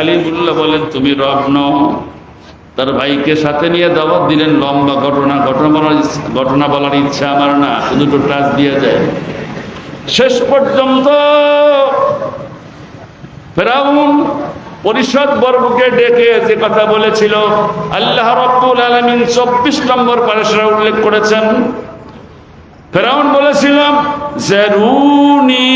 কালিমুল্লাহ বলেন, তুমি রব তার ভাইকে সাথে নিয়ে দাওয়াত দিলেন, লম্বা ঘটনা। ঘটনা বলার ঘটনা বলার ইচ্ছা আমার না দুটো টাচ দিয়ে যায়। শেষ পর্যন্ত ফেরাউন পরিষদ বর্গকে ডেকে যে কথা বলেছিল, আল্লাহ রব্বুল আলমিন চব্বিশ নম্বর পারেশরা উল্লেখ করেছেন। ফেরাউন বলেছিলাম জারুনি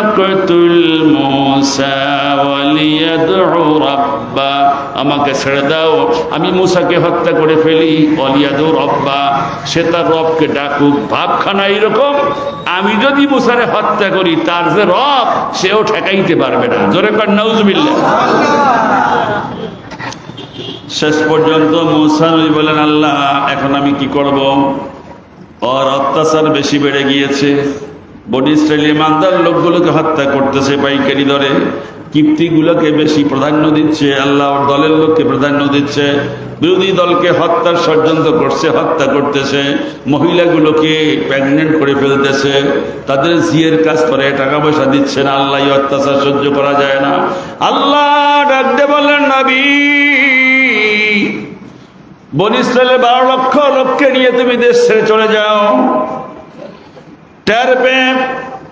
আকতুল মুসা ওয়ালিয়াদউ রাব্বা আমাকে ছেড়ে দাও। আমি মুসাকে হত্যা করে ফেলি ওয়ালিয়াদউ রাব্বা। সে তার রবকে ডাকুক, ভাবখানা এরকম আমি যদি মুসারে হত্যা করি, তার যে রব, সেও ঠেকাইতে পারবে না। জোরে কর, নাউজুবিল্লাহ। শেষ পর্যন্ত মুসা বলেন, আল্লাহ, এখন আমি কি করব? ওর অত্যাচার বেশি বেড়ে গিয়েছে। বডি ইসরায়েলি ইমানদার লোকগুলোকে হত্যা করতেছে পাইকারি দরে। কীর্তিগুলোকে বেশি প্রাধান্য দিচ্ছে, আল্লাহ দলের লোককে প্রাধান্য দিচ্ছে। বিরোধী দলকে হত্যার ষড়যন্ত্র করছে, হত্যা করতেছে। মহিলাগুলোকে প্রেগনেন্ট করে ফেলতেছে। তাদের জিয়ের কাজ করে, টাকা পয়সা দিচ্ছে না, আল্লাহ অত্যাচার সহ্য করা যায় না। আল্লাহ ডাকতে বললেন, নবী বনিস্টালে বারো লক্ষ লোককে নিয়ে তুমি দেশ ছেড়ে চলে যাও। টের পেয়ে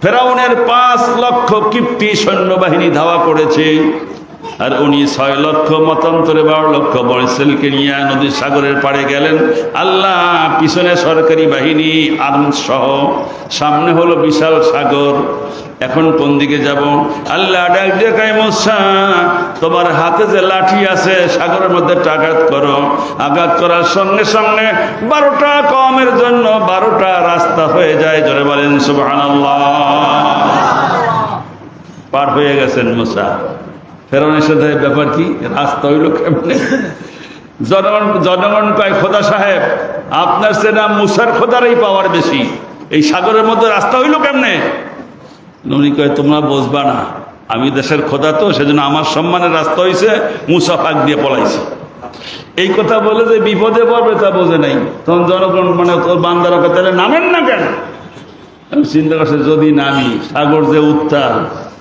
ফেরাউনের পাঁচ লক্ষ কিপ্তি সৈন্যবাহিনী ধাওয়া করেছে। আর উনি ছয় লক্ষ মতান্তরে বারো লক্ষ বনিসেলকে নিয়ে নদীর সাগরের পাড়ে গেলেন। আল্লাহ, পিছনে সরকারি বাহিনী, আর্মস সহ, সামনে হলো বিশাল সাগর। এখন কোন দিকে যাব? আল্লাহ মোসা, তোমার হাতে যে লাঠি আছে, সাগরের মধ্যে আঘাত করো। আঘাত করার সঙ্গে সঙ্গে বারোটা কমের জন্য বারোটা রাস্তা হয়ে যায়। জোরে বলেন, সুবহানাল্লাহ। পার হয়ে গেছেন, মোসা। ফেরানের সাথে ব্যাপার কি? রাস্তা হইল কেমনে? জনগণ জনগণ কয়, খোদা সাহেব, আপনার সেনা মুসার খোদারই পাওয়ার বেশি। এই সাগরের মধ্যে রাস্তা হইল কেমনে? উনি কয়, তোমরা বুঝবা না, আমি দেশের খোদা তো, সেজন্য আমার সম্মানের রাস্তা হয়েছে মুসা ফাঁক দিয়ে পলাইছে। এই কথা বলে যে বিপদে পড়বে তা বোঝে নাই। তখন জনগণ মানে তোর বান্দারা তাহলে নামেন না কেন? আমি চিন্তা করছি, যদি নামি, সাগর যে উত্তাল,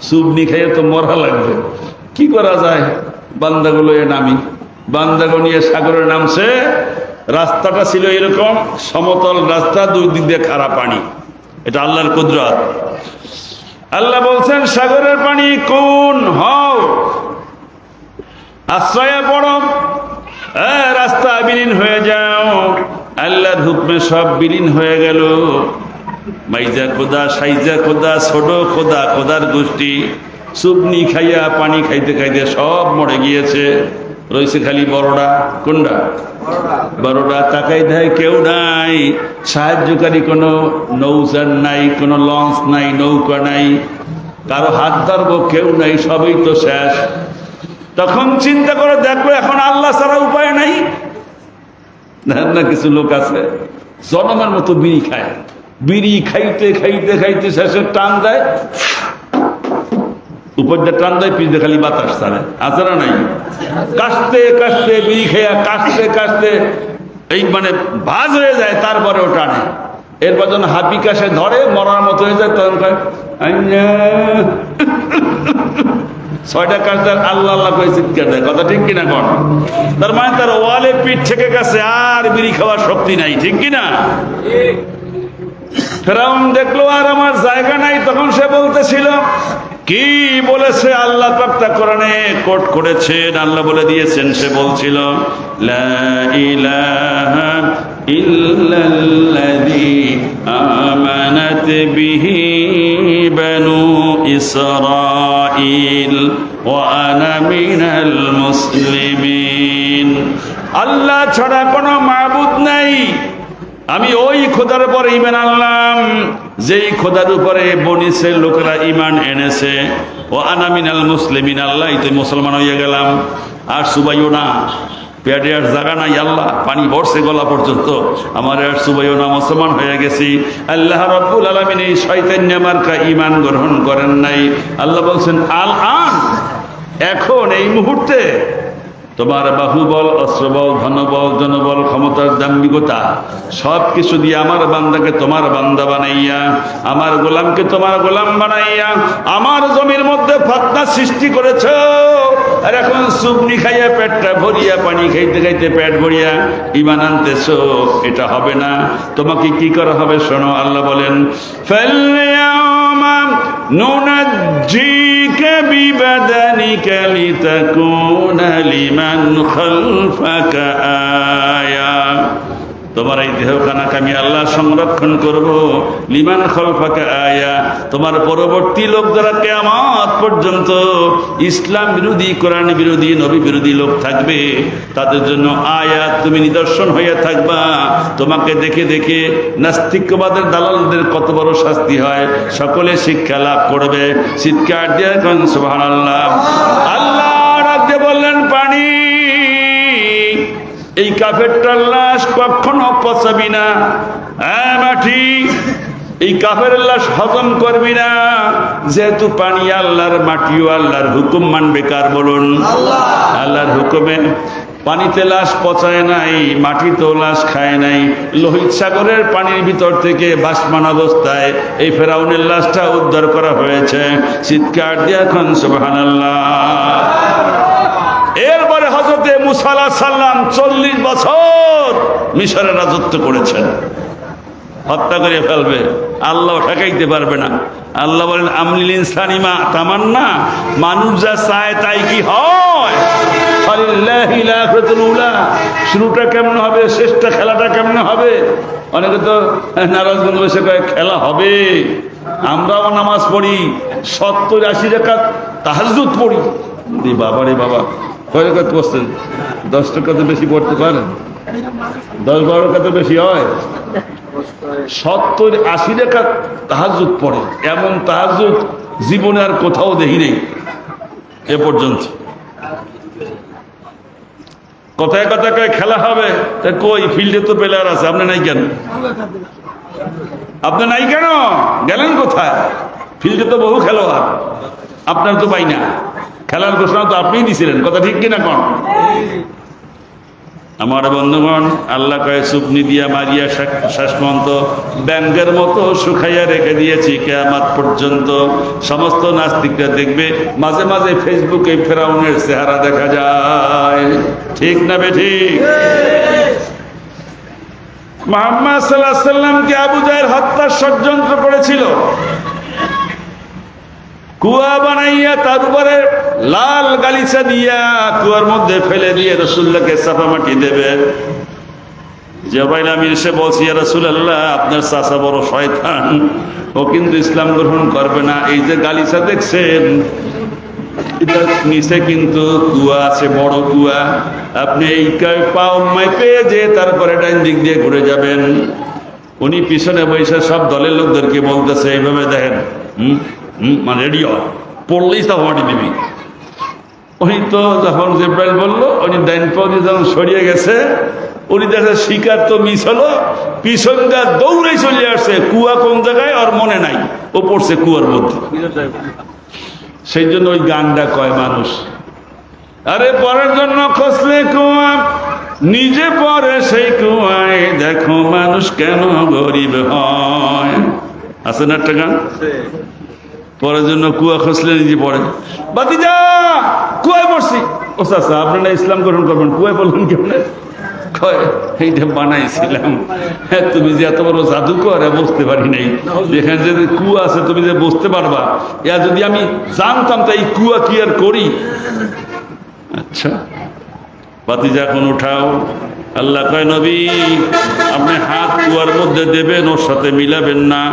সুবনি খাইয়ে তো মরা লাগবে। কি করা যায়? বান্দাগুলো এ নামি। বান্দাগো নিয়ে সাগরে নামছে। রাস্তাটা ছিল এরকম, সমতল রাস্তা, দুই দিক দিয়ে খারাপ পানি। এটা আল্লাহর কুদরত। আল্লাহ বলছেন, সাগরের পানি কোন? হও। আশ্রয়ে পড়ো। রাস্তা বিলীন হয়ে যাও। আল্লাহর হুকমে সব বিলীন হয়ে গেল। মাইজা খোদা, সাইজা খোদা, ছোট খোদা, খোদার গোষ্ঠী। সুবনি খাইয়া পানি খাইতে খাইতে সব মরে গিয়েছে। রয়েছে খালি বড়টা কোনটা বড়টা তাকাই দেয় কেউ নাই। সাহায্যকারী কোনো নৌজান নাই কোনো লঞ্চ নাই নৌকা নাই। কারও হাত ধরবো কেউ নাই সবই তো শেষ। তখন চিন্তা করে দেখব এখন আল্লাহ ছাড়া উপায় নাই। না না কিছু লোক আছে জনমের মতো বিড়ি খায়। বিড়ি খাইতে খাইতে খাইতে শেষে টান দেয়। উপর দিয়ে টান দেয়, পিছনে খালি বাতাস ছাড়ে। আছে নাই? কাশতে কাশতে বিড়ি খাইয়া কাশতে কাশতে এই মানে ভাজ হয়ে যায়, তারপরেও টানে। এরপর যখন হাপি কাশে ধরে, মরার মতো হয়ে যায়, তখন। ছয়টা কাজ আল্লাহ আল্লাহ করে চিৎকার দেয়। কথা ঠিক কিনা কন? তার মানে তার ওয়ালে পিঠ থেকে গেছে, আর বিড়ি খাওয়ার শক্তি নাই, ঠিক কিনা? ফেরাউন দেখল, আর আমার জায়গা নাই। তখন সে বলতেছিল কি বলেছে আল্লাহ পাকটা কোরআনে কোট করেছেন, আল্লাহ বলে দিয়েছেন, সে বলছিল আমানাত মুসলিমিন. আল্লাহ ছাড়া কোনো মাবুদ নাই। আমি ওই খোদার উপর ইমান আনলাম, যেই খোদার উপরে বনিসের লোকেরা ইমান এনেছে। ও আনামিনাল মুসলিমিন আল্লাহ তো মুসলমান হয়ে গেলাম। আর সুবাইও না, পেটে আর জায়গা নাই, আল্লাহ, পানি বর্ষে গলা পর্যন্ত। আমার আর সুবাইও না, মুসলমান হয়ে গেছি। আল্লাহ রব্বুল আলমিন এই শৈতান্য মার্কা ইমান গ্রহণ করেন নাই। আল্লাহ বলছেন আল আন এখন এই মুহূর্তে তোমার বাহুবল, অস্ত্রবল, ধনবল, জনবল, ক্ষমতার দাম্ভিকতা সব কিছু দিয়ে আমার বান্দাকে তোমার বান্দা বানাইয়া, আমার গোলামকে তোমার গোলাম বানাইয়া, আমার জমির মধ্যে ফতনা সৃষ্টি করেছ। আর এখন সুপনি খাইয়া, পেটটা ভরিয়া, পানি খাইতে খাইতে পেট ভরিয়া ইমান আনতেছ, এটা হবে না। তোমাকে কি করা হবে? শোনো, আল্লাহ বলেন ফেলিয়ামা ننجيك ببدنك لتكون لمن خلفك آية. তোমার এই দেহখানাকে আমি আল্লাহ সংরক্ষণ করব। লিমান খলফাকে আয়া। তোমার পরবর্তী লোক যারা কেয়ামত পর্যন্ত ইসলাম বিরোধী, কোরআন বিরোধী, নবী বিরোধী লোক থাকবে, তাদের জন্য আয়া তুমি নিদর্শন হইয়া থাকবা। তোমাকে দেখে দেখে নাস্তিকবাদের দালালদের কত বড় শাস্তি হয়। সকলে শিক্ষা লাভ করবে। চিৎকার দিয়ে এখন সুবহানাল্লাহ। আল্লাহ রাজ্যে বললেন, পানি। এই কাফেরটার লাশ কখনো পচাবি না। হ্যাঁ মাটি এই কাফের লাশ হজম করবি না। যেহেতু পানি আল্লাহর মাটিও আল্লাহর হুকুম মানবে কার বলুন? আল্লাহর হুকুমে। পানিতে লাশ পচায় নাই মাটিতেও লাশ খায় নাই। লোহিত সাগরের পানির ভিতর থেকে বাসমান অবস্থায় এই ফেরাউনের লাশটা উদ্ধার করা হয়েছে। চিৎকার দিয়ে এখন সুবহানাল্লাহ। এরপরে হজরতে মুসাল্লাহ সাল্লাম চল্লিশ বছর মিশরে রাজত্ব করেছেন। হত্যা করে ফেলবে। আল্লাহ ঠেকাইতে পারবে না। আল্লাহ বলেন, আমলিল ইনসানিমা তামান্না, মানুষ যা চায় তাই কি হয়। শুরুটা কেমন হবে, শেষটা খেলাটা কেমন হবে? অনেকে তো নারাজগঞ্জ বসে খেলা হবে। আমরাও নামাজ পড়ি, সত্তর আশি রেখা তাহাজুত পড়ি। বাবা, রে বাবা। কয় রেখাত পড়ছেন? দশ টাকা তো বেশি পড়তে পারেন দশ বারো টাকা তো বেশি হয়? সত্তর আশি রেখা তাহাজুদ পড়ে। এমন তাহাজুদ জীবনে আর কোথাও দেখি নেই এ পর্যন্ত। কথায় কথায় খেলা হবে? কই, ফিল্ডে তো প্লেয়ার আছে, আপনি নাই কেন? আপনি নাই কেন? গেলেন কোথায়? ফিল্ডে তো বহু খেলোয়াড়, আপনার তো পাই না। খেলার ঘোষণা তো আপনিই দিছিলেন, কথা ঠিক কিনা কন? আমার বন্ধুগণ, আল্লাহ কয়ে, সুপনি দিয়া মারিয়া পর্যন্ত ব্যাংকের মতো শুকাইয়া রেখে দিয়েছি, কেয়ামাত পর্যন্ত সমস্ত নাস্তিকরা দেখবে, মাঝে মাঝে ফেসবুকে ফেরাউনের চেহারা দেখা যায়। ঠিক না বে ঠিক? মোহাম্মদ সাল্লাহ সাল্লামকে আবু জাহের হত্যার ষড়যন্ত্র করেছিল। কুয়া বানাইয়া তার উপরে লাল গালিচা দিয়া কুয়ার মধ্যে ফেলে দিয়ে রসুল্লাহকে চাপা মাটি দেবে। জবাইল আমি এসে বলছি রসুল আল্লাহ আপনার চাষা বড় শয়তান। ও কিন্তু ইসলাম গ্রহণ করবে না। এই যে গালিচা দেখছেন নিচে কিন্তু কুয়া আছে, বড় কুয়া। আপনি এই পাও মাইপে যে তারপরে ডাইন দিক দিয়ে ঘুরে যাবেন। উনি পিছনে বসে সব দলের লোকদেরকে বলতেছে, এইভাবে দেখেন, হুম মানে রেডিও। পড়লেই সব মাটি দিবি। উনি তো যখন জেব্রাইল বলল, উনি ডাইন যখন সরিয়ে গেছে, উনি দেখে শিকার তো মিস হলো পিছনটা দৌড়ে চলে আসছে, কুয়া কোন জায়গায় আর মনে নাই, ও পড়ছে কুয়ার মধ্যে। সেই জন্য ওই গানটা কয় মানুষ, আরে পরের জন্য খসলে কুয়া, নিজে পরে সেই কুয়ায়, দেখো মানুষ কেন গরিব হয়। আছে না একটা গান? পরের জন্য কুয়া খসলে নিজে পড়ে। বাতি যা কুয়ায় পড়ছি। ও চাচা, আপনারা ইসলাম গ্রহণ করবেন, কুয়ায় বললেন কেমন? এইটা বানাইছিলাম হ্যাঁ তুমি যে এত বড় জাদুকর বুঝতে পারি নাই। যেখানে যে কুয়া আছে, তুমি যে বুঝতে পারবা ইয়া যদি আমি জানতাম তো এই কুয়া কি আর করি? আচ্ছা বাতিজা এখন উঠাও। আল্লাহ কয়, নবী, আপনি হাত কুয়ার মধ্যে দেবেন, ওর সাথে মিলাবেন না।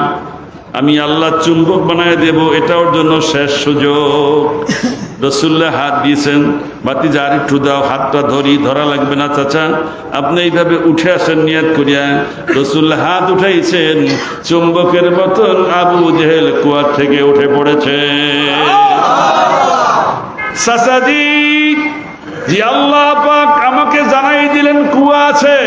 আমি আল্লাহ চুম্বক বানায় দেব এটা ওর জন্য শেষ সুযোগ। রসুল্লাহ হাত দিয়েছেন বাতিজা আর একটু দাও হাতটা ধরি ধরা লাগবে না চাচা। আপনি এইভাবে উঠে আসেন নিয়াত করিয়া। রসুল্লাহ হাত উঠাইছেন চুম্বকের মতন আবু জেহেল কুয়ার থেকে উঠে পড়েছে। চাচাজি জি আল্লাহ পাক আমাকে জানাই দিলেন কুয়া আছে।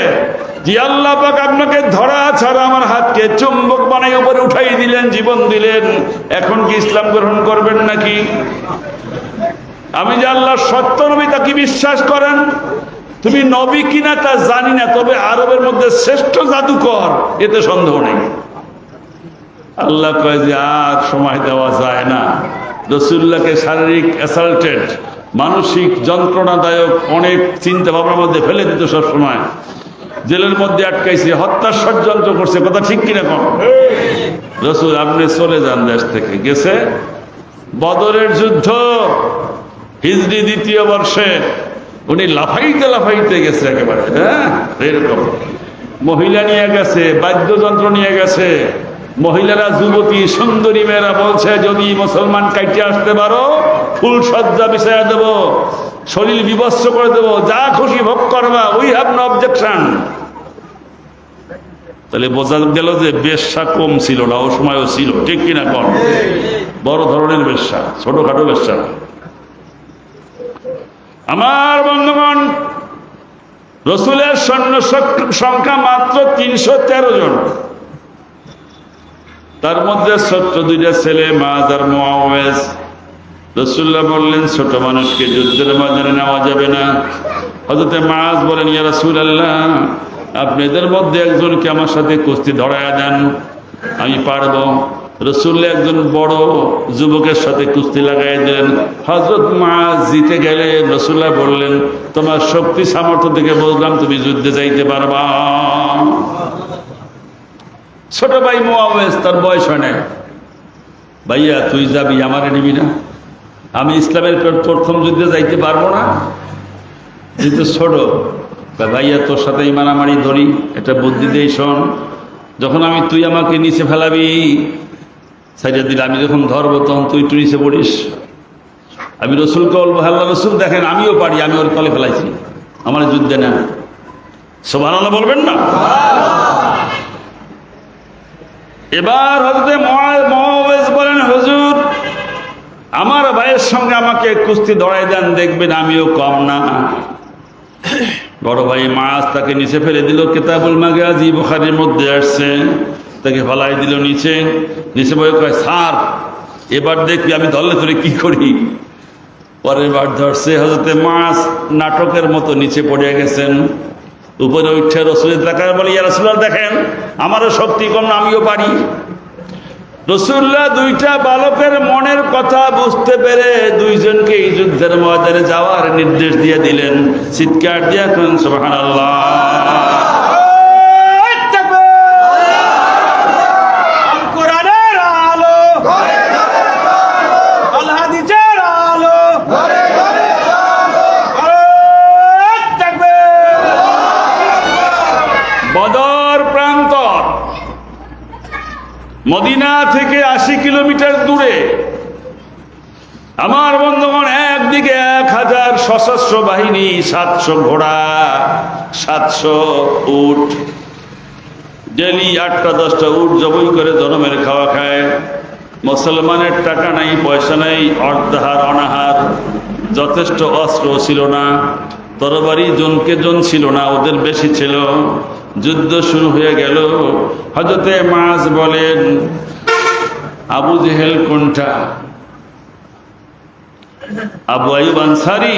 জি আল্লাহ পাক আপনাকে ধরা ছাড়া আমার হাতকে চুম্বক বানাই উপরে উঠাই দিলেন, জীবন দিলেন। এখন কি ইসলাম গ্রহণ করবেন নাকি? আমি যে আল্লাহ সত্য নবী তা কি বিশ্বাস করেন? তুমি নবী কিনা তা জানি না, তবে আরবের মধ্যে শ্রেষ্ঠ জাদুকর, এতে সন্দেহ নেই। আল্লাহ কয় যে আর সময় দেওয়া যায় না। রসুল্লাহকে শারীরিক অ্যাসাল্টেড, মানসিক যন্ত্রণাদায়ক অনেক চিন্তা ভাবনার মধ্যে ফেলে দিত সব সময় জেলের মধ্যে আটকাইছে হত্যার ষড়যন্ত্র করছে, কথা ঠিক কিনা কম রসুল, আপনি চলে যান দেশ থেকে। গেছে বদরের যুদ্ধ হিজড়ি দ্বিতীয় বর্ষে। উনি লাফাইতে লাফাইতে গেছে একেবারে হ্যাঁ? এরকম। মহিলা নিয়ে গেছে, বাদ্যযন্ত্র নিয়ে গেছে। মহিলারা, যুবতী, সুন্দরী মেয়েরা বলছে, যদি মুসলমান কাইটে আসতে পারো ফুল সজ্জা বিষয় দেব। শরীর বিবস্ত্র করে দেব, যা খুশি ভোগ করবা উই হ্যাভ নো অবজেকশন তাহলে বোঝা গেল যে বেশ্যা কম ছিল না ও সময়ও ছিল, ঠিক কিনা কম বড় ধরনের বেশ্যা, ছোটখাটো বেশ্যা। না আমার বন্ধুগণ, রসুলের সৈন্য সংখ্যা মাত্র তিনশো তেরো জন। তার মধ্যে ছোট্ট দুইটা ছেলে মাজ আর মোয়াজ রসুল্লাহ বললেন, ছোট মানুষকে যুদ্ধের ময়দানে নেওয়া যাবে না। হজরতে মাজ বলেন, ইয়া রসুল আল্লাহ আপনি এদের মধ্যে একজনকে আমার সাথে কুস্তি ধরায়া দেন। আমি পারব। রসুল্লাহ একজন বড় যুবকের সাথে কুস্তি লাগাই দিলেন। হজরত মাজ জিতে গেলে রসুল্লাহ বললেন, তোমার শক্তি সামর্থ্য থেকে বললাম তুমি যুদ্ধে যাইতে পারবা। ছোট ভাই মোয়াবেজ তার বয়স হয় ভাইয়া, তুই যাবি, আমারে নিবি না? আমি ইসলামের প্রথম যুদ্ধে যাইতে পারব না। যেহেতু ছোট ভাইয়া তোর সাথেই মারামারি ধরি, এটা বুদ্ধি দেই শোন। যখন আমি তুই আমাকে নিচে ফেলাবি সাইডে দিলে, আমি যখন ধরবো, তখন তুই একটু নিচে পড়িস। আমি রসুলকে বলব হাল্লা রসুল দেখেন, আমিও পারি, আমি ওর তলে ফেলাইছি। আমার যুদ্ধে না। সোভান বলবেন না? এবার হজরতে মহাবেজ বলেন, হুজুর আমার ভাইয়ের সঙ্গে আমাকে কুস্তি ধরাই দেন, দেখবেন আমিও কম না। বড় ভাই মাছ তাকে নিচে ফেলে দিল, কেতাবুল মাগাজি বুখারির মধ্যে আসছে। তাকে ফলাই দিল নিচে। নিচে বয়ে কয়, স্যার, এবার দেখবি আমি ধরলে ধরে কি করি? পরের বার ধরছে হজরতে মাছ নাটকের মতো নিচে পড়ে গেছেন। উপরে উঠে রসুলের দেখার বলে, ইয়া রসুল্লাহ দেখেন, আমারও শক্তি কম আমিও পারি। রসুল্লাহ দুইটা বালকের মনের কথা বুঝতে পেরে দুইজনকে এই যুদ্ধের ময়দানে যাওয়ার নির্দেশ দিয়ে দিলেন। চিৎকার দিয়ে এখন সোহান কোরআনের আলো আল হাদিসের আলো আল্লাহু তাকবীর বদর প্রান্তর মদিনা থেকে আশি কিলোমিটার দূরে আমার বন্ধুগণ একদিকে এক হাজার সশস্ত্র বাহিনী সাতশো ঘোড়া, সাতশো উট। ডেলি আটটা, দশটা উট জবই করে জনমের খাওয়া খায়। মুসলমানের টাকা নাই, পয়সা নাই, অর্ধাহার, অনাহার, যথেষ্ট অস্ত্র ছিল না, তরবারি জনকে জন ছিল না, ওদের বেশি ছিল। যুদ্ধ শুরু হয়ে গেল। হজরতে মাছ বলেন, আবু জেহেল কোনটা? আবু আইব আনসারি।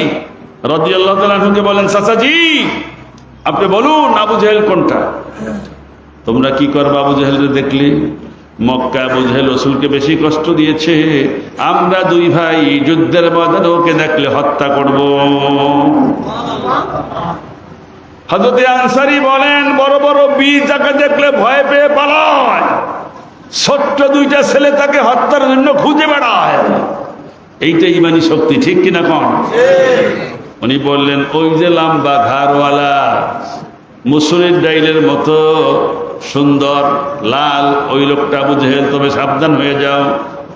রদি আল্লাহ তালুকে বলেন, চাচাজি, আপনি বলুন আবু জেহেল কোনটা? তোমরা কি করবা আবু জেহেলকে দেখলে? মক্কা আবু জেহেল রসুলকে বেশি কষ্ট দিয়েছে। আমরা দুই ভাই যুদ্ধের ময়দানে ওকে দেখলে হত্যা করব। হজরতে আনসারি বলেন, বড় বড় বীর যাকে দেখলে ভয় পেয়ে পালায়। ছোট্ট দুইটা ছেলে তাকে হত্যার জন্য খুঁজে বেড়ায়। এইটা ইমানি শক্তি, ঠিক কিনা কন? উনি বললেন, ওই যে লাম্বা ঘাড়ওয়ালা মুসুরির ডাইলের মতো সুন্দর, লাল, ওই লোকটা বুঝে তবে সাবধান হয়ে যাও।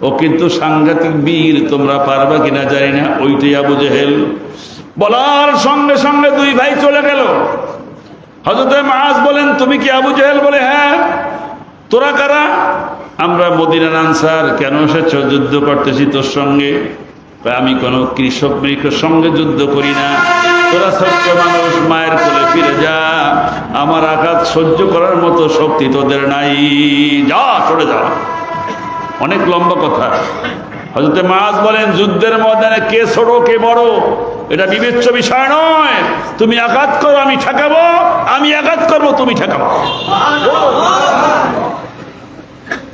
ও কিন্তু সাংঘাতিক বীর, তোমরা পারবা কিনা জানি না, ওইটাই আবু জেহেল। বলার সঙ্গে সঙ্গে দুই ভাই চলে গেল। হজরত মাস বলেন, তুমি কি আবু জেহেল? বলে হ্যাঁ। তোরা কারা? আমরা মদিনার আনসার। কেন এসেছ? যুদ্ধ করতেছি তোর সঙ্গে। আমি কোনো কৃষক মৃষকের সঙ্গে যুদ্ধ করি না। তোরা ছোট্ট মানুষ, মায়ের কোলে ফিরে যা। আমার আঘাত সহ্য করার মতো শক্তি তোদের নাই। যা চলে যা। অনেক লম্বা কথা। হজরতে মাছ বলেন, যুদ্ধের ময়দানে কে ছোট, কে বড়, এটা বিবেচ্য বিষয় নয়। তুমি আঘাত করো, আমি ঠেকাবো। আমি আঘাত করব, তুমি ঠেকাবো।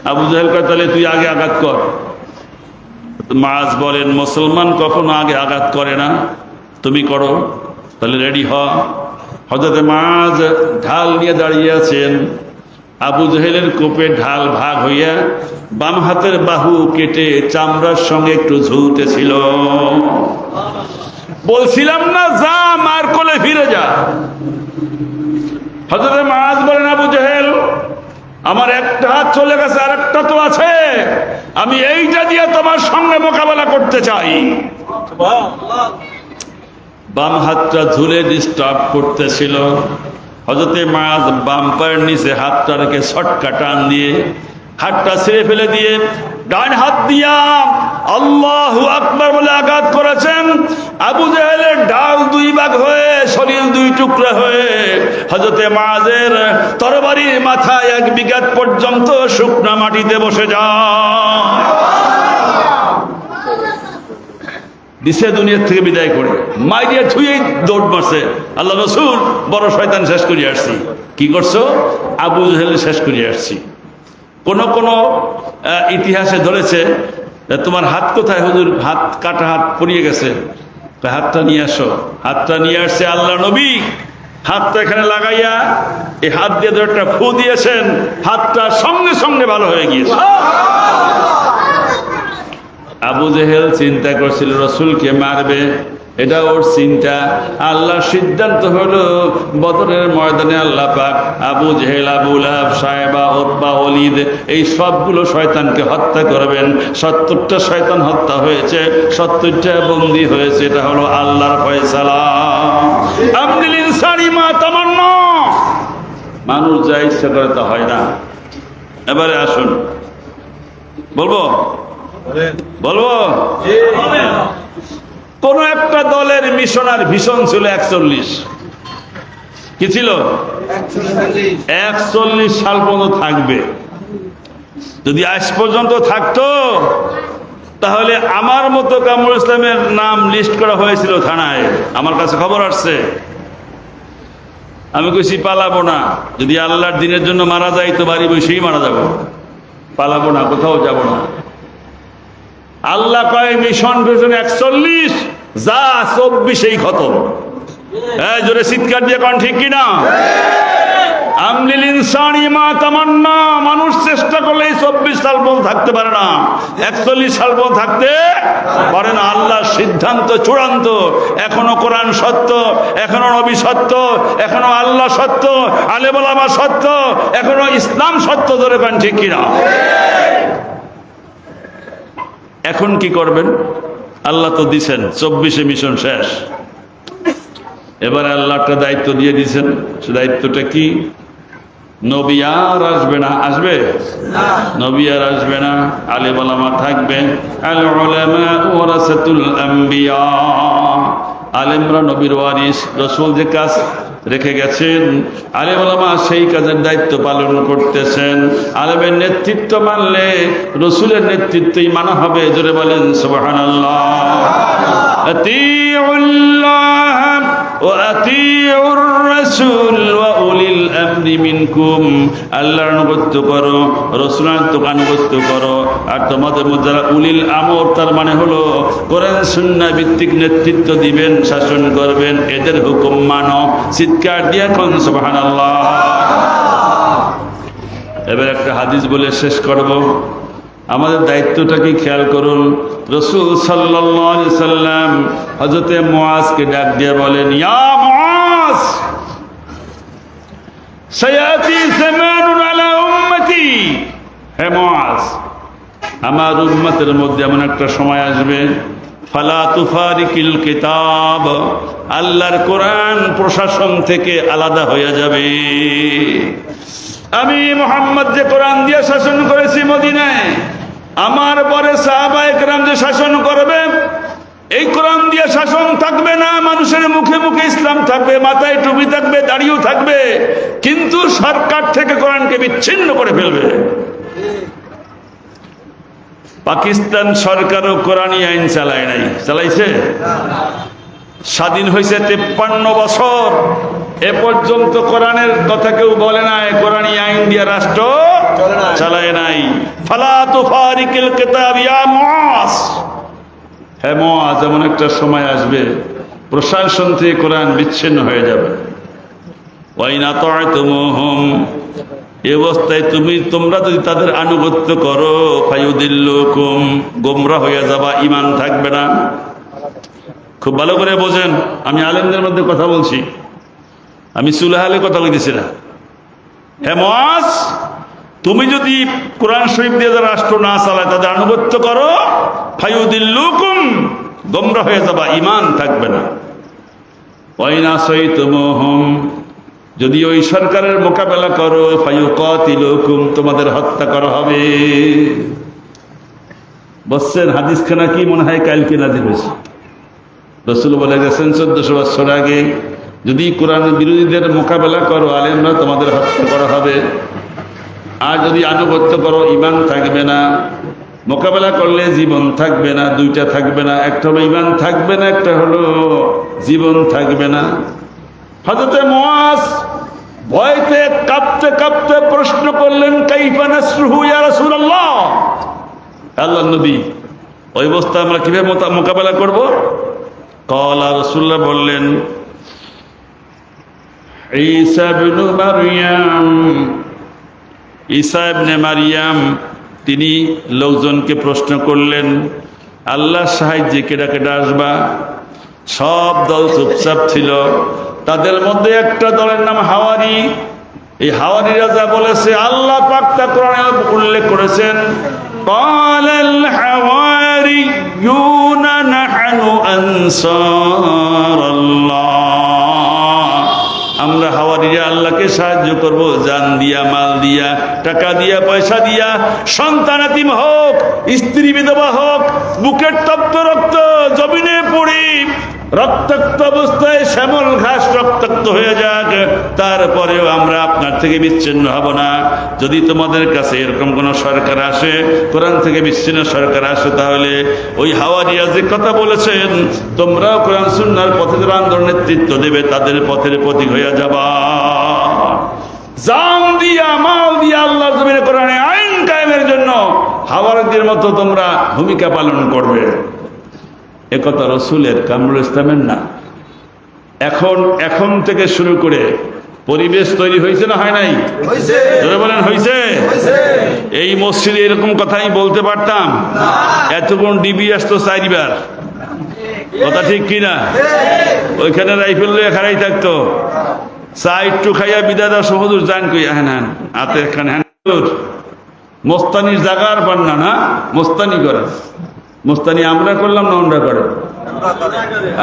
আবু জাহেল তাহলে তুই আগে আঘাত কর। মাছ বলেন, মুসলমান কখনো আগে আঘাত করে না। তুমি করো, তাহলে রেডি হ। হজরতে মাছ ঢাল নিয়ে দাঁড়িয়ে আছেন। আবু জাহেলের কোপে ঢাল ভাগ হইয়া বাম হাতের বাহু কেটে চামড়ার সঙ্গে একটু ঝুলতেছিল বলছিলাম না, যা, মার কোলে ফিরে যা। হজরতে মাছ বলেন, আবু জাহেল আমার একটা হাত চলে গেছে আর একটা তো আছে। আমি এইটা দিয়ে তোমার সঙ্গে মোকাবেলা করতে চাই। বাম হাতটা ঝুলে ডিস্টার্ব করতেছিল। হজরতে মাছ বাম নিচে হাতটা রেখে শটকা টান দিয়ে হাতটা ছেড়ে ফেলে দিয়ে ডান হাত দিয়া আল্লাহ আকবার বলে আঘাত করেছেন। আবু জাহেলের ডাল দুই ভাগ হয়ে শরীর দুই টুকরা হয়ে হজরতে মাঝের তরবারির মাথায় এক বিঘাত পর্যন্ত শুকনা মাটিতে বসে যায়। দিছে দুনিয়ার থেকে বিদায় করে। মাইরিয়া ছুঁয়েই দৌড় মারছে। আল্লাহ রসুল, বড় শয়তান শেষ করিয়ে আসছি। কি করছ? আবু জাহেল শেষ করিয়ে আসছি। কোন কোন ইতিহাসে ধরেছে তোমার হাত কোথায়? হুজুর, হাত, কাটা হাত পড়িয়ে গেছে। হাতটা নিয়ে আসো। হাতটা নিয়ে আসছে আল্লাহ নবী। হাতটা এখানে লাগাইয়া এই হাত দিয়ে ধরে একটা ফু দিয়েছেন। হাতটা সঙ্গে সঙ্গে ভালো হয়ে গিয়েছে। আবু জেহেল চিন্তা করছিল, রসুলকে মারবে। এটা ওর চিন্তা। আল্লাহর সিদ্ধান্ত হলো বদরের ময়দানে আল্লাহ পাক আবু জেহেল আবুল আব সাহেবা ওরবা অলিদ এই সবগুলো শয়তানকে হত্যা করবেন। সত্তরটা শয়তান হত্যা হয়েছে সত্তরটা বন্দি হয়েছে এটা হলো আল্লাহর ফয়সালা। আমদিল ইনসানি মা তামান্না। মানুষ যা ইচ্ছা করে তা হয় না। এবারে আসুন। বলব? বলব? কোন একটা দলের মিশনার ভীষণ ছিল একচল্লিশ। কি ছিল? একচল্লিশ সাল পর্যন্ত থাকবে। যদি আজ পর্যন্ত থাকতো, তাহলে আমার মতো কামরুল ইসলামের নাম লিস্ট করা হয়েছিল থানায়। আমার কাছে খবর আসছে। আমি কইছি, পালাবো না। যদি আল্লাহর দিনের জন্য মারা যাই, তো বাড়ি বসেই মারা যাব। পালাবো না, কোথাও যাব না। আল্লাহ কয়, মিশন ভিশন একচল্লিশ। যা চব্বিশেই খতম। হ্যাঁ জোরে চিৎকার দিয়ে কারণ ঠিক কিনা? মা তামান্না, মানুষ চেষ্টা করলে চব্বিশ সাল পর্যন্ত থাকতে পারে না। একচল্লিশ সাল পর্যন্ত থাকতে পারে না। আল্লাহর সিদ্ধান্ত চূড়ান্ত। এখনও কোরআন সত্য, এখনও নবী সত্য, এখনও আল্লাহ সত্য আলেবলামা সত্য, এখনও ইসলাম সত্য ধরে পান ঠিক কিনা? এখন কি করবেন? আল্লাহ তো দিছেন, চব্বিশে মিশন শেষ। এবার আল্লাহ একটা দায়িত্ব দিয়ে দিছেন, সে দায়িত্বটা কি? নবী আর আসবে না, আসবে? নবী আর আসবে না, আলেম আলামা থাকবে আম্বিয়া আলেমরা নবীর ওয়ারিস রসুল যে কাজ রেখে গেছেন আলেম আলামা সেই কাজের দায়িত্ব পালন করতেছেন। আলেমের নেতৃত্ব মানলে রসুলের নেতৃত্বই মানা হবে, জোরে বলেন সুবাহ وأطيعوا الرسول وأولي الأمر منكم আল্লাহর আনুগত্য করো রসুলের তোকে আনুগত্য করো আর তোমাদের মধ্যে যারা উলিল আমর তার মানে হলো কোরআন সুন্নাহ ভিত্তিক নেতৃত্ব দিবেন শাসন করবেন এদের হুকুম মানো চিৎকার দিয়ে কোন সুবহানাল্লাহ এবার একটা হাদিস বলে শেষ করব আমাদের দায়িত্বটা কি খেয়াল করুন। রসুল আলাইহি সাল্লাম হজরতে মুআজকে ডাক দিয়ে বলেন, ইয়া মুআজ, সায়াতি জামানুন আলা উম্মতি। হে মুআজ, আমার উম্মতের মধ্যে এমন একটা সময় আসবে, ফালা তুফারিকিল কিতাব। আল্লাহর কোরআন প্রশাসন থেকে আলাদা হয়ে যাবে। আমি মোহাম্মদ যে কোরআন দিয়ে শাসন করেছি মদিনায় আমার পরে সাহাবাহিকরাম যে শাসন করবে, এই কোরআন দিয়ে শাসন থাকবে না, মানুষের মুখে মুখে ইসলাম থাকবে, মাথায় টুপি থাকবে, দাড়িও থাকবে, কিন্তু সরকার থেকে কোরআনকে বিচ্ছিন্ন করে ফেলবে। পাকিস্তান সরকারও কোরআনই আইন চালায় নাই। চালাইছে? স্বাধীন হয়েছে তেপ্পান্ন বছর। এ পর্যন্ত কোরআনের কথা কেউ বলে নাই কোরআনী আইন দিয়ে রাষ্ট্র চালায় নাই। ফালা তুফারিকিল কিতাব ইয়া মুআজ। হ্যাঁ মুআজ এমন একটা সময় আসবে প্রশাসন থেকে কোরআন বিচ্ছিন্ন হয়ে যাবে। ওয়াইনা তা'তুমুহুম এ অবস্থায় তুমি তোমরা যদি তাদের আনুগত্য করো ফায়ুদিল্লুকুম গোমরা হয়ে যাবা ইমান থাকবে না। খুব ভালো করে বোঝেন আমি আলেমদের মধ্যে কথা বলছি। আমি সুলাহালে কথা বলতেছি না। হ্যাঁ তুমি যদি কোরআন শরীফ দিয়ে রাষ্ট্র না চালায়, তাদের আনুগত্য করো, ফায়ুদিল্লুকুম, গোমরা হয়ে যাবা ইমান থাকবে না। ওয়াইনা সৈতমোহম, যদি ওই সরকারের মোকাবেলা করো, ফায়ুকাতিলুকুম, তোমাদের হত্যা করা হবে। বসছেন হাদিস খানা কি মনে হয় কালকে না হয়েছে? রসুল বলে গেছেন, চোদ্দশো বছর আগে যদি কোরআন বিরোধীদের মোকাবেলা করো, আলেমরা তোমাদের হত্যা করা হবে। আর যদি আনুগত্য করো ইমান থাকবে না। মোকাবেলা করলে জীবন থাকবে না, দুইটা থাকবে না, একটা হলো ইমান থাকবে না, একটা হলো জীবন থাকবে না। হজরতে মোয়াজ ভয়তে কাঁপতে কাঁপতে প্রশ্ন করলেন, কাইফা নাসরুহু রাসূলুল্লাহ? আল্লাহ নবী, ওই অবস্থা আমরা কীভাবে মোকাবেলা করব? কলা রসুল্লাহ বললেন ঈসা ইবনে মারিয়াম। তিনি লোকজনকে প্রশ্ন করলেন আল্লাহ সাহায্যে কেডা কেডা আসবা? সব দল চুপচাপ ছিল। তাদের মধ্যে একটা দলের নাম হাওয়ারি। এই হাওয়ারি রাজা বলেছে, আল্লাহ পাক তা কোরআনে উল্লেখ করেছেন ক্বালাল আমরা হাওয়ারিরা আল্লাহকে সাহায্য করব। জান দিয়া, মাল দিয়া, টাকা দিয়া, পয়সা দিয়া সন্তানাতিম হোক, স্ত্রী বিধবা হোক, বুকের তপ্ত রক্ত, জমিনে পড়ি রক্তাক্ত অবস্থায় শ্যামল ঘাস রক্তাক্ত হয়ে যাক, তারপরেও আমরা আপনার থেকে বিচ্ছিন্ন হব না। যদি তোমাদের কাছে এরকম কোনো সরকার আসে, কোরআন থেকে বিচ্ছিন্ন সরকার আসে, তাহলে ওই হাওয়ারিয়া যে কথা বলেছেন, তোমরাও কোরআন সুন্নার পথে যারা আন্দোলন নেতৃত্ব দেবে, তাদের পথের প্রতীক হইয়া যাবা। জান দিয়া, মাল দিয়া আল্লাহ জমিনে কোরআনে আইন কায়েমের জন্য হাওয়ারদের মতো তোমরা ভূমিকা পালন করবে। একথা রসুলের কামরুল ইসলামের না এখন এখন থেকে শুরু করে পরিবেশ তৈরি হয়েছে না হয় নাই বলেন হয়েছে হইছে এই মসজিদে এরকম কথা আমি বলতে পারতাম এতক্ষণ ডিবি আসতো চারিবার কথা ঠিক কিনা ওইখানে রাইফেল লইয়া খারাই থাকতো চা একটু খাইয়া বিদা দাও সমুদুর যান কই হ্যাঁ হ্যাঁ হাতে এখানে হ্যাঁ মোস্তানির জায়গা আর পান না না মোস্তানি করে মোস্তানি, আমরা করলাম না আমরা করে?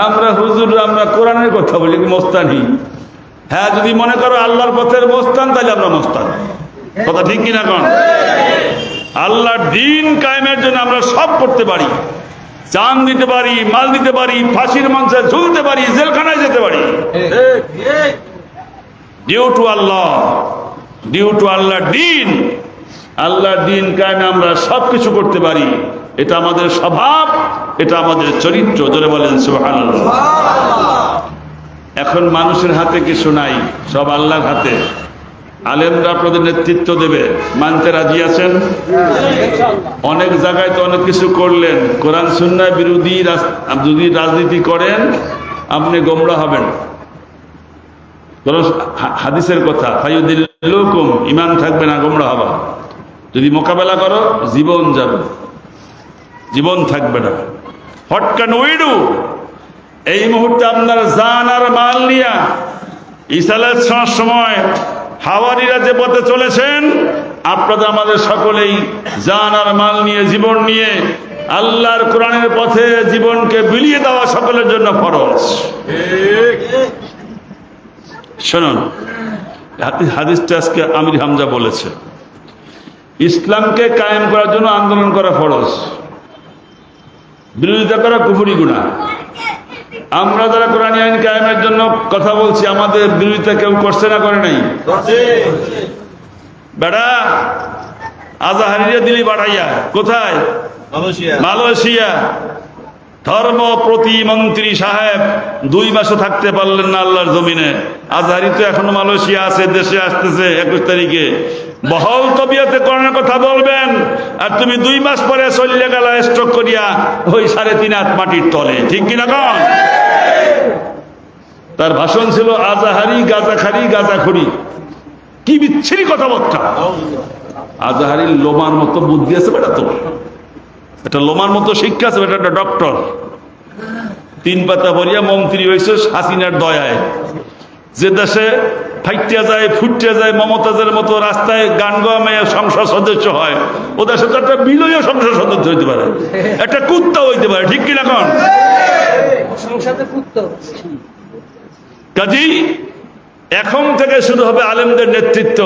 আমরা হুজুর, আমরা কোরআনের কথা বলি মোস্তানি। হ্যাঁ যদি মনে করো আল্লাহর পথের মোস্তান, তাহলে আমরা মোস্তান। কথা ঠিক কিনা কন? আল্লাহর দিন কায়েমের জন্য আমরা সব করতে পারি। চান দিতে পারি, মাল দিতে পারি, ফাঁসির মঞ্চে ঝুলতে পারি, জেলখানায় যেতে পারি। Due to Allah due to Allah দিন, আল্লাহর দিন কায়েমে আমরা সব কিছু করতে পারি। এটা আমাদের স্বভাব, এটা আমাদের চরিত্র ধরে বলেন এখন মানুষের হাতে কিছু নাই, সব আল্লাহর হাতে। আলেমরা আপনাদের নেতৃত্ব দেবে। মানতে রাজি আছেন? অনেক জায়গায় তো অনেক কিছু করলেন। কোরআন, সুন্নায় বিরোধী যদি রাজনীতি করেন, আপনি গোমরা হবেন। হাদিসের কথা ফাইউদ্দিল্লুকুম ইমান থাকবে না, গোমরা হবা। যদি মোকাবেলা করো, জীবন যাবে। জীবন থাকবে না। হোয়াট ক্যান উই এই মুহূর্তে আপনার জান আর মাল নিয়া ইসালের সময় হাওয়ারিরা যে পথে চলেছেন, আপনাদের আমাদের সকলেই জান আর মাল নিয়ে, জীবন নিয়ে আল্লাহর কোরআনের পথে জীবনকে বিলিয়ে দেওয়া সকলের জন্য ফরজ। শুনুন হাদি- হাদিসটা আজকে আমির হামজা বলেছে। ইসলামকে কায়েম করার জন্য আন্দোলন করা ফরজ। বিরোধিতা করা কুফুরি গুণা। আমরা যারা কোরআন আইন কায়েমের জন্য কথা বলছি আমাদের বিরোধিতা কেউ করছে না করে নাই। বেড়া আজাহারিরা দিলি বাড়াইয়া কোথায়? মালয়েশিয়া। মালয়েশিয়া। ধর্ম প্রতিমন্ত্রী সাহেব দুই মাসও থাকতে পারলেন না আল্লাহর জমিনে। আজহারি তো এখনও মালয়েশিয়া আছে দেশে আসতেছে একুশ তারিখে। বহল তবিয়তে করার কথা বলবেন, আর তুমি দুই মাস পরে চল্লে গেল স্ট্রোক করিয়া, ওই সাড়ে তিন হাত মাটির তলে। ঠিক কিনা কন? তার ভাষণ ছিল আজাহারি গাজাখারি গাজাখড়ি কি বিচ্ছিরি কথাবার্তা। আজাহারির লোমার মতো বুদ্ধি আছে বেটা তো এটা লোমার মতো শিক্ষা আছে বেটা একটা ডক্টর তিন পাতা ভরিয়া মন্ত্রী হয়েছে হাসিনার দয়ায়। যে দেশে ফাইটিয়া যায় ফুটিয়া যায় মমতাজের মতো রাস্তায় গান মেয়ে সংসদ সদস্য হয়। ওদের সাথে একটা বিলয় সংসদ সদস্য হইতে পারে। একটা কুত্তা হইতে পারে ঠিক কিনা কন? কাজী এখন থেকে শুরু হবে আলেমদের নেতৃত্ব।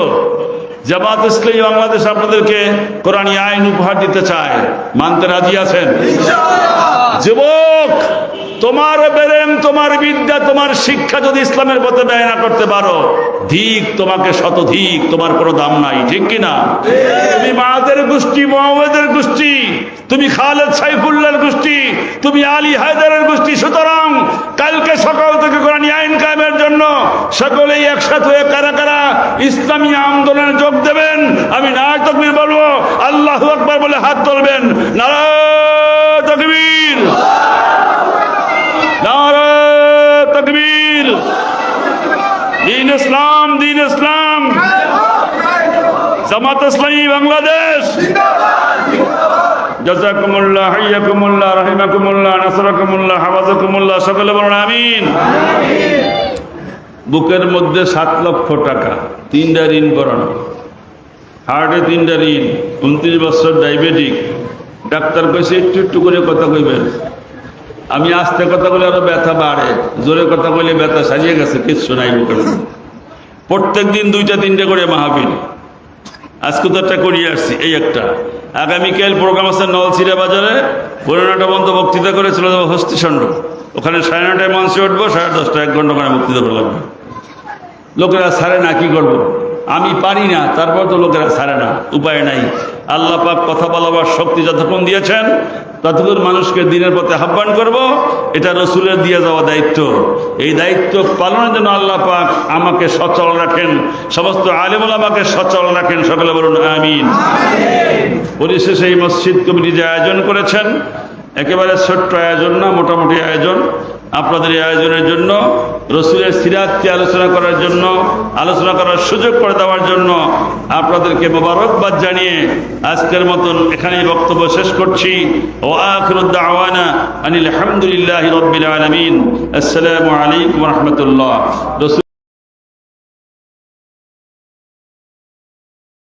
জামাত ইসলামী বাংলাদেশ আপনাদেরকে কোরআনী আইন উপহার দিতে চায়। মানতে রাজি আছেন? যুবক! তোমার বেরেম তোমার বিদ্যা, তোমার শিক্ষা যদি ইসলামের পথে ব্যয় না করতে পারো, ধিক তোমাকে শতধিক তোমার কোনো দাম নাই, ঠিক কিনা তুমি মাদের গোষ্ঠী, মোহাম্মদের গোষ্ঠী, তুমি খালেদ সাইফুল্লাহর গোষ্ঠী, তুমি আলী হায়দারের গোষ্ঠী, সুতরাং কালকে সকাল থেকে কোরআনী আইন কায়েমের জন্য সকলেই একসাথে হয়ে কারা কারা ইসলামী আন্দোলনে যোগ দেবেন, আমি না তকবীর বলব, আল্লাহ আকবার বলে হাত তুলবেন নারা তকবীর নারা তকবীর দিন ইসলাম দিন ইসলাম জামাত ইসলামী বাংলাদেশ। জাজাকুমুল্লাহ, হাইয়াকুমুল্লাহ, রাহিমাকুমুল্লাহ, নাসরাকুমুল্লাহ, হাফাজাকুমুল্লাহ, সকলে বলুন আমিন। বুকের মধ্যে সাত লক্ষ টাকা, তিনটা ঋণ করানো। হার্টে তিনটা ঋণ, উনত্রিশ বছর ডায়াবেটিক। ডাক্তার কইছে, একটু একটু করে কথা কইবেন। আমি আস্তে কথা বলে, আরও ব্যথা বাড়ে। জোরে কথা বলে, ব্যথা সারিয়ে গেছে, কিচ্ছু নাই বুকের। প্রত্যেক দিন দুইটা, তিনটে করে মাহাবীর আজকে তো একটা করিয়ে আসছি, এই একটা। আগামীকাল প্রোগ্রাম আছে নলছিরা বাজারে। পনেরোটা বন্ধ বক্তৃতা করেছিল হস্তিচণ্ড ওখানে সাড়ে নটায় মঞ্চে উঠবো, সাড়ে দশটা এক ঘণ্টা করে বক্তৃতা করা লাগবে। লোকেরা সারে না, কী করব? আমি পারি না, তারপর তো লোকেরা সারে না, উপায় নাই। আল্লাহ কথা বলাবার শক্তি যতক্ষণ দিয়েছেন ততক্ষণ মানুষকে দিনের পথে আহ্বান করব, এটা রসুলের দিয়ে যাওয়া দায়িত্ব। এই দায়িত্ব পালনের জন্য আল্লাহ পাক আমাকে সচল রাখেন, সমস্ত আলিমুল আমাকে সচল রাখেন, সকলে বলুন আমিন। পরিশেষে এই মসজিদ কমিটি যে আয়োজন করেছেন, একেবারে ছোট্ট আয়োজন না, মোটামুটি আয়োজন। আপনাদের এই আয়োজনের জন্য, রসুলের সিরাতকে আলোচনা করার জন্য, আলোচনা করার সুযোগ করে দেওয়ার জন্য আপনাদেরকে মোবারকবাদ জানিয়ে আজকের মতন এখানেই বক্তব্য শেষ করছি। ও আখরুদ্দাওয়ানা আনিল আলহামদুলিল্লাহ রবিল আলমিন। আসসালামু আলাইকুম রহমতুল্লাহ। রসুল